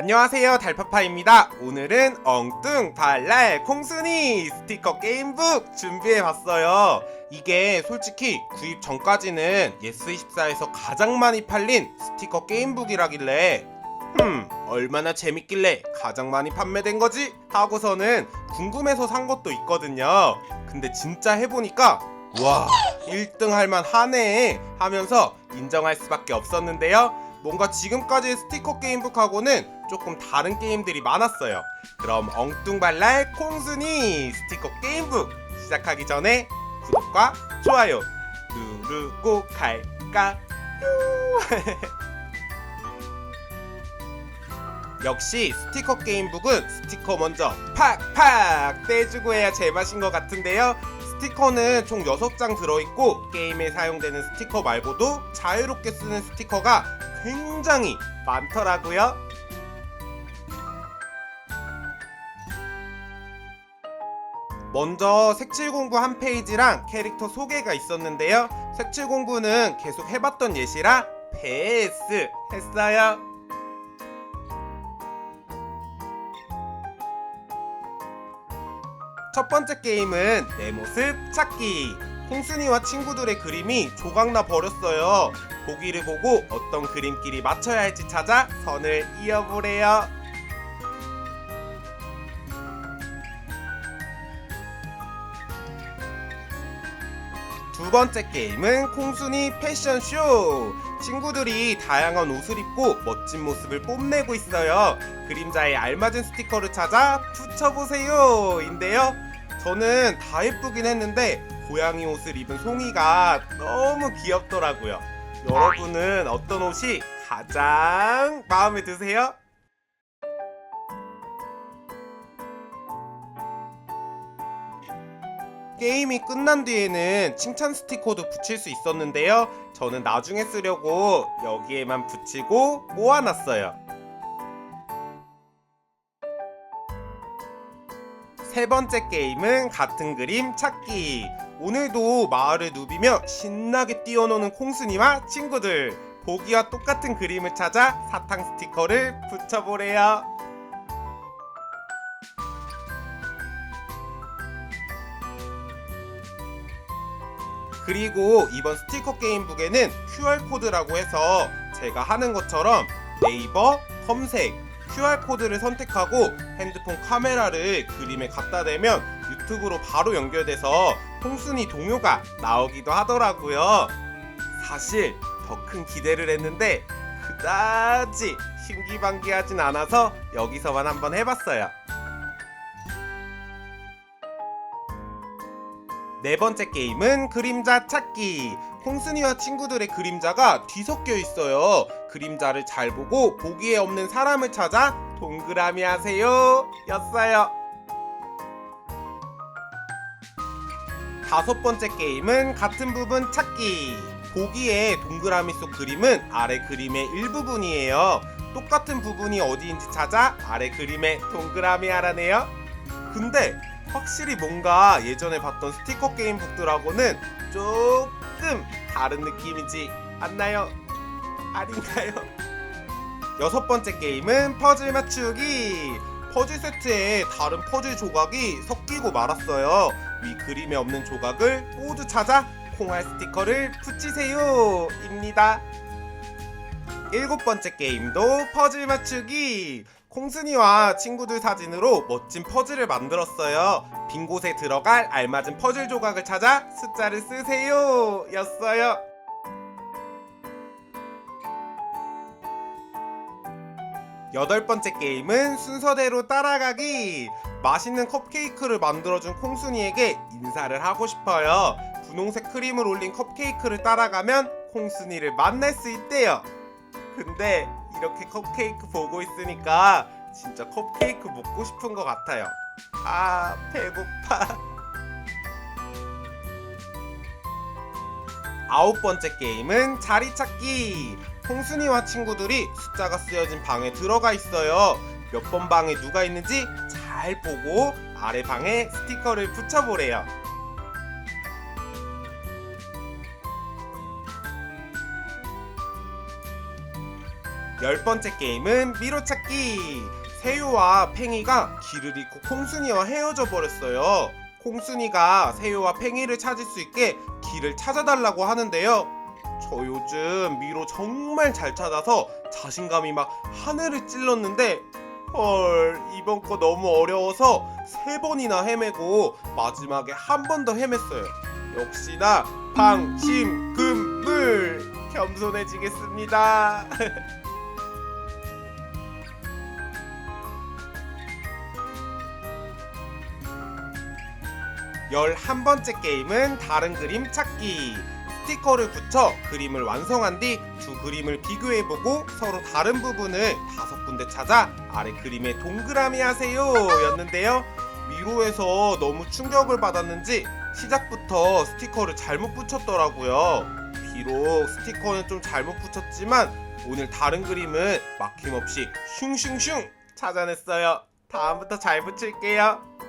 안녕하세요 달파파입니다. 오늘은 엉뚱 발랄 콩순이 스티커 게임북 준비해봤어요. 이게 솔직히 구입 전까지는 예스24에서 가장 많이 팔린 스티커 게임북이라길래 흠 얼마나 재밌길래 가장 많이 판매된 거지? 하고서는 궁금해서 산 것도 있거든요. 근데 진짜 해보니까 와 1등 할만 하네 하면서 인정할 수밖에 없었는데요 뭔가 지금까지의 스티커 게임북하고는 조금 다른 게임들이 많았어요. 그럼 엉뚱발랄 콩순이 스티커 게임북 시작하기 전에 구독과 좋아요 누르고 갈까요? 역시 스티커 게임북은 스티커 먼저 팍팍 떼주고 해야 제맛인 것 같은데요. 스티커는 총 6장 들어있고 게임에 사용되는 스티커 말고도 자유롭게 쓰는 스티커가 굉장히 많더라고요. 먼저 색칠 공부 한 페이지랑 캐릭터 소개가 있었는데요. 색칠 공부는 계속 해봤던 예시라 패스 했어요. 첫 번째 게임은 내 모습 찾기. 홍순이와 친구들의 그림이 조각나 버렸어요. 보기를 보고 어떤 그림끼리 맞춰야 할지 찾아 선을 이어보래요. 두 번째 게임은 콩순이 패션쇼. 친구들이 다양한 옷을 입고 멋진 모습을 뽐내고 있어요. 그림자에 알맞은 스티커를 찾아 붙여보세요. 인데요. 저는 다 예쁘긴 했는데 고양이 옷을 입은 송이가 너무 귀엽더라고요. 여러분은 어떤 옷이 가장 마음에 드세요? 게임이 끝난 뒤에는 칭찬 스티커도 붙일 수 있었는데요. 저는 나중에 쓰려고 여기에만 붙이고 모아놨어요. 세 번째 게임은 같은 그림 찾기. 오늘도 마을을 누비며 신나게 뛰어노는 콩순이와 친구들. 보기와 똑같은 그림을 찾아 사탕 스티커를 붙여보래요. 그리고 이번 스티커 게임북에는 QR코드라고 해서 제가 하는 것처럼 네이버 검색 QR코드를 선택하고 핸드폰 카메라를 그림에 갖다 대면 유튜브로 바로 연결돼서 홍순이 동요가 나오기도 하더라고요. 사실 더 큰 기대를 했는데 그다지 신기반기하진 않아서 여기서만 한번 해봤어요. 네 번째 게임은 그림자 찾기. 홍순이와 친구들의 그림자가 뒤섞여 있어요. 그림자를 잘 보고 보기에 없는 사람을 찾아 동그라미 하세요. 였어요. 다섯 번째 게임은 같은 부분 찾기. 보기에 동그라미 속 그림은 아래 그림의 일부분이에요. 똑같은 부분이 어디인지 찾아 아래 그림에 동그라미 하라네요. 근데 확실히 뭔가 예전에 봤던 스티커 게임 북들하고는 조금 다른 느낌이지 않나요? 아닌가요? 여섯 번째 게임은 퍼즐 맞추기. 퍼즐 세트에 다른 퍼즐 조각이 섞이고 말았어요. 위 그림에 없는 조각을 모두 찾아 콩알 스티커를 붙이세요. 입니다. 일곱 번째 게임도 퍼즐 맞추기. 콩순이와 친구들 사진으로 멋진 퍼즐을 만들었어요. 빈 곳에 들어갈 알맞은 퍼즐 조각을 찾아 숫자를 쓰세요. 였어요. 여덟 번째 게임은 순서대로 따라가기. 맛있는 컵케이크를 만들어준 콩순이에게 인사를 하고 싶어요. 분홍색 크림을 올린 컵케이크를 따라가면 콩순이를 만날 수 있대요. 근데 이렇게 컵케이크 보고 있으니까 진짜 컵케이크 먹고 싶은 것 같아요. 아, 배고파. 아홉 번째 게임은 자리 찾기. 홍순이와 친구들이 숫자가 쓰여진 방에 들어가 있어요. 몇 번 방에 누가 있는지 잘 보고 아래 방에 스티커를 붙여보래요. 열 번째 게임은 미로찾기. 세유와 팽이가 길을 잃고 콩순이와 헤어져 버렸어요. 콩순이가 세유와 팽이를 찾을 수 있게 길을 찾아달라고 하는데요. 저 요즘 미로 정말 잘 찾아서 자신감이 막 하늘을 찔렀는데 헐 이번 거 너무 어려워서 세 번이나 헤매고 마지막에 한 번 더 헤맸어요. 역시나 방심금물 겸손해지겠습니다. 열한 번째 게임은 다른 그림 찾기. 스티커를 붙여 그림을 완성한 뒤 두 그림을 비교해보고 서로 다른 부분을 다섯 군데 찾아 아래 그림에 동그라미 하세요 였는데요. 미로에서 너무 충격을 받았는지 시작부터 스티커를 잘못 붙였더라고요. 비록 스티커는 좀 잘못 붙였지만 오늘 다른 그림은 막힘없이 슝슝슝 찾아냈어요. 다음부터 잘 붙일게요.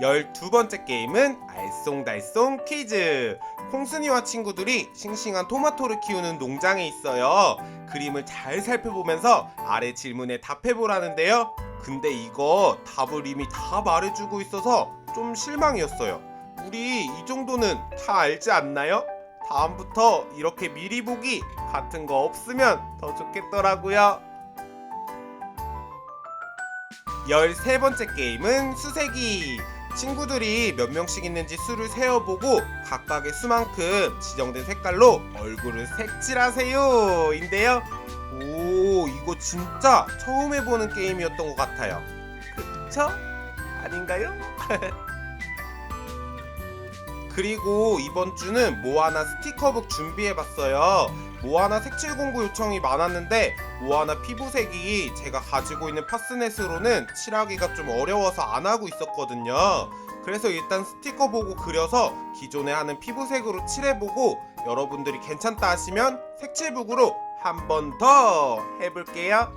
열두 번째 게임은 알쏭달쏭 퀴즈. 콩순이와 친구들이 싱싱한 토마토를 키우는 농장에 있어요. 그림을 잘 살펴보면서 아래 질문에 답해보라는데요. 근데 이거 답을 이미 다 말해주고 있어서 좀 실망이었어요. 우리 이 정도는 다 알지 않나요? 다음부터 이렇게 미리 보기 같은 거 없으면 더 좋겠더라고요. 열세 번째 게임은 수세기. 친구들이 몇 명씩 있는지 수를 세어보고 각각의 수만큼 지정된 색깔로 얼굴을 색칠하세요. 인데요. 오, 이거 진짜 처음 해보는 게임이었던 것 같아요. 그쵸? 아닌가요? 그리고 이번 주는 모아나 스티커북 준비해봤어요. 모아나 색칠 공부 요청이 많았는데 모아나 피부색이 제가 가지고 있는 파스넷으로는 칠하기가 좀 어려워서 안 하고 있었거든요. 그래서 일단 스티커 보고 그려서 기존에 하는 피부색으로 칠해보고 여러분들이 괜찮다 하시면 색칠북으로 한 번 더 해볼게요.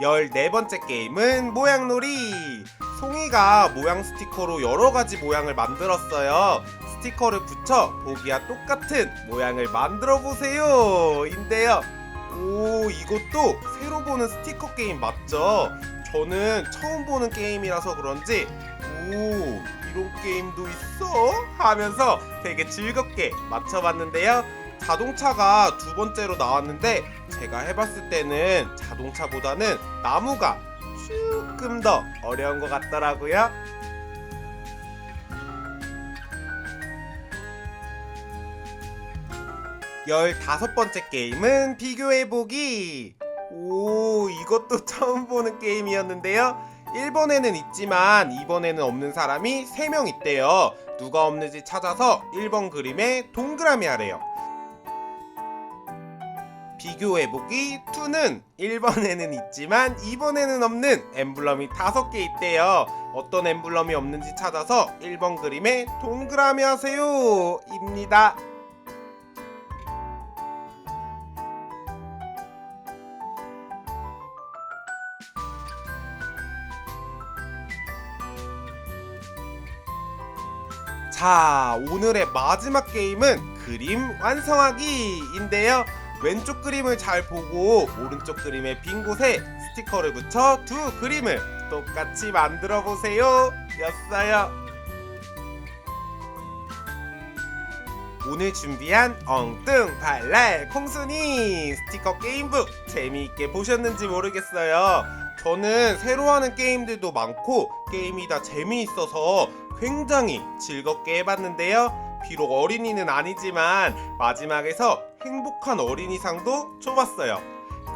14번째 게임은 모양놀이. 송이가 모양 스티커로 여러 가지 모양을 만들었어요. 스티커를 붙여 보기와 똑같은 모양을 만들어 보세요. 인데요. 오, 이것도 새로 보는 스티커 게임 맞죠? 저는 처음 보는 게임이라서 그런지 오, 이런 게임도 있어? 하면서 되게 즐겁게 맞춰봤는데요. 자동차가 두 번째로 나왔는데 제가 해봤을 때는 자동차보다는 나무가 조금 더 어려운 것 같더라고요. 열다섯 번째 게임은 비교해보기. 오, 이것도 처음 보는 게임이었는데요. 1번에는 있지만 2번에는 없는 사람이 3명 있대요. 누가 없는지 찾아서 1번 그림에 동그라미 하래요. 비교해보기 2는 1번에는 있지만 2번에는 없는 엠블럼이 5개 있대요. 어떤 엠블럼이 없는지 찾아서 1번 그림에 동그라미 하세요. 입니다. 자, 오늘의 마지막 게임은 그림 완성하기인데요. 왼쪽 그림을 잘 보고 오른쪽 그림의 빈 곳에 스티커를 붙여 두 그림을 똑같이 만들어 보세요. 였어요. 오늘 준비한 엉뚱 발랄 콩순이 스티커 게임북 재미있게 보셨는지 모르겠어요. 저는 새로 하는 게임들도 많고 게임이 다 재미있어서 굉장히 즐겁게 해봤는데요. 비록 어린이는 아니지만 마지막에서 행복한 어린이상도 줘봤어요.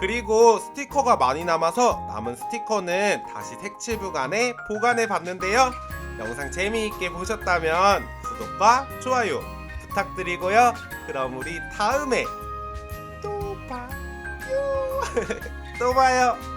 그리고 스티커가 많이 남아서 남은 스티커는 다시 색칠북 안에 보관해 봤는데요. 영상 재미있게 보셨다면 구독과 좋아요 부탁드리고요. 그럼 우리 다음에 또 봐요. 또 봐요.